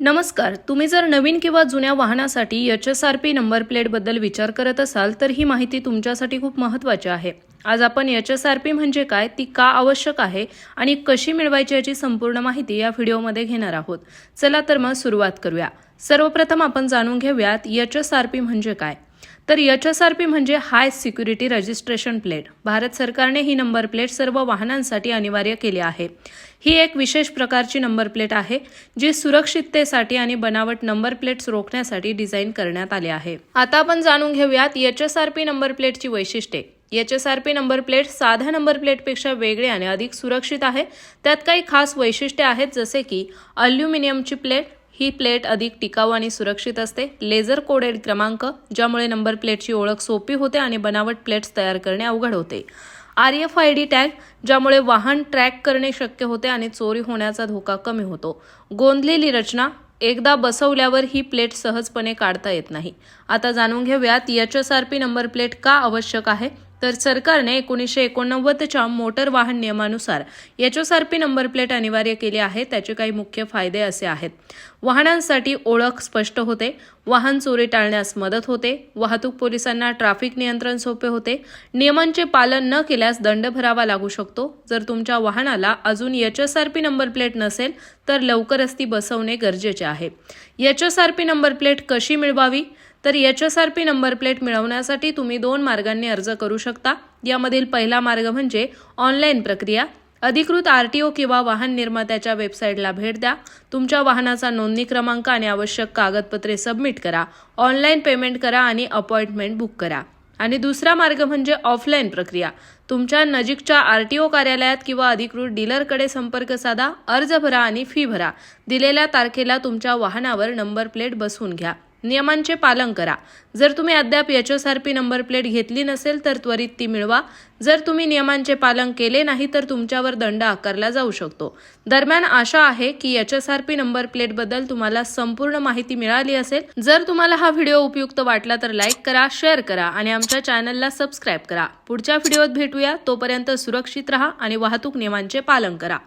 नमस्कार तुम्ही जर नवीन किंवा जुन्या वाहनासाठी H S R P number प्लेटबद्दल विचार करत असाल तर ही माहिती तुमच्यासाठी खूप महत्त्वाची आहे. आज आपण एच एस आर पी म्हणजे काय ती का आवश्यक आहे आणि कशी मिळवायची याची संपूर्ण माहिती या व्हिडिओमध्ये घेणार आहोत. चला तर मग सुरुवात करूया. सर्वप्रथम आपण जाणून घेऊयात एच एस आर पी म्हणजे काय? तर एच एस आर पी म्हणजे high security registration plate. Bharat सरकारने ही नंबर प्लेट सर्व वाहनांसाठी अनिवार्य केली आहे. ही एक विशेष प्रकारची नंबर प्लेट आहे जी सुरक्षिततेसाठी आणि बनावट नंबर प्लेट्स रोखण्यासाठी डिझाईन करण्यात आली आहे. आता आपण जाणून घेऊयात H S R P number प्लेटची वैशिष्ट्ये. H S R P number plate साध्या नंबर प्लेटपेक्षा वेगळे आणि अधिक सुरक्षित आहे. त्यात काही खास वैशिष्ट्ये आहेत जसे की अल्युमिनियमची प्लेट ही प्लेट अधिक टिकाऊ आणि सुरक्षित असते. लेझर कोडेड क्रमांक ज्यामुळे नंबर प्लेटची ओळख सोपी होते आणि बनावट प्लेट्स तयार करणे अवघड होते. R F I D tag ज्यामुळे वाहन ट्रॅक करणे शक्य होते आणि चोरी होण्याचा धोका कमी होतो. गोंधलेली रचना एकदा बसवल्यावर ही प्लेट सहजपणे काढता येत नाही. आता जाणून घेऊयात H S R P number plate का आवश्यक आहे? तर सरकारने एकोणीसशे एकोणनव्वदच्या मोटर वाहन नियमानुसार H S R P number plate अनिवार्य केली आहे त्याचे काही मुख्य फायदे असे आहेत. वाहनांसाठी ओळख स्पष्ट होते वाहन चोरी टाळण्यास मदत होते वाहतूक पोलिसांना ट्रॅफिक नियंत्रण सोपे होते नियमांचे पालन न केल्यास दंड भरावा लागू शकतो. जर तुमच्या वाहनाला अजून H S R P number plate नसेल तर लवकरच ती बसवणे गरजेचे आहे. H S R P number plate कशी मिळवावी? तर H S R P number plate मिळवण्यासाठी तुम्ही दोन मार्गांनी अर्ज करू शकता. यामधील पहिला मार्ग म्हणजे ऑनलाईन प्रक्रिया. अधिकृत आर टी ओ किंवा वाहन निर्मात्याच्या वेबसाईटला भेट द्या. तुमच्या वाहनाचा नोंदणी क्रमांक आणि आवश्यक कागदपत्रे सबमिट करा. ऑनलाईन पेमेंट करा आणि अपॉइंटमेंट बुक करा. आणि दुसरा मार्ग म्हणजे ऑफलाईन प्रक्रिया. तुमच्या नजीकच्या आर टी ओ कार्यालयात किंवा अधिकृत डीलरकडे संपर्क साधा अर्ज भरा आणि फी भरा. दिलेल्या तारखेला तुमच्या वाहनावर नंबर प्लेट बसवून घ्या. नियमांचे पालन करा. जर तुम्ही अद्याप H S R P number plate घेतली नसेल तर त्वरित ती मिळवा. जर तुम्ही नियमांचे पालन केले नाही तर तुमच्यावर दंड आकारला जाऊ शकतो. दरम्यान आशा आहे की H S R P number प्लेटबद्दल तुम्हाला संपूर्ण माहिती मिळाली असेल. जर तुम्हाला हा व्हिडिओ उपयुक्त वाटला तर लाईक करा शेअर करा आणि आमच्या चॅनलला सबस्क्राईब करा. पुढच्या व्हिडिओत भेटूया. तोपर्यंत सुरक्षित राहा आणि वाहतूक नियमांचे पालन करा.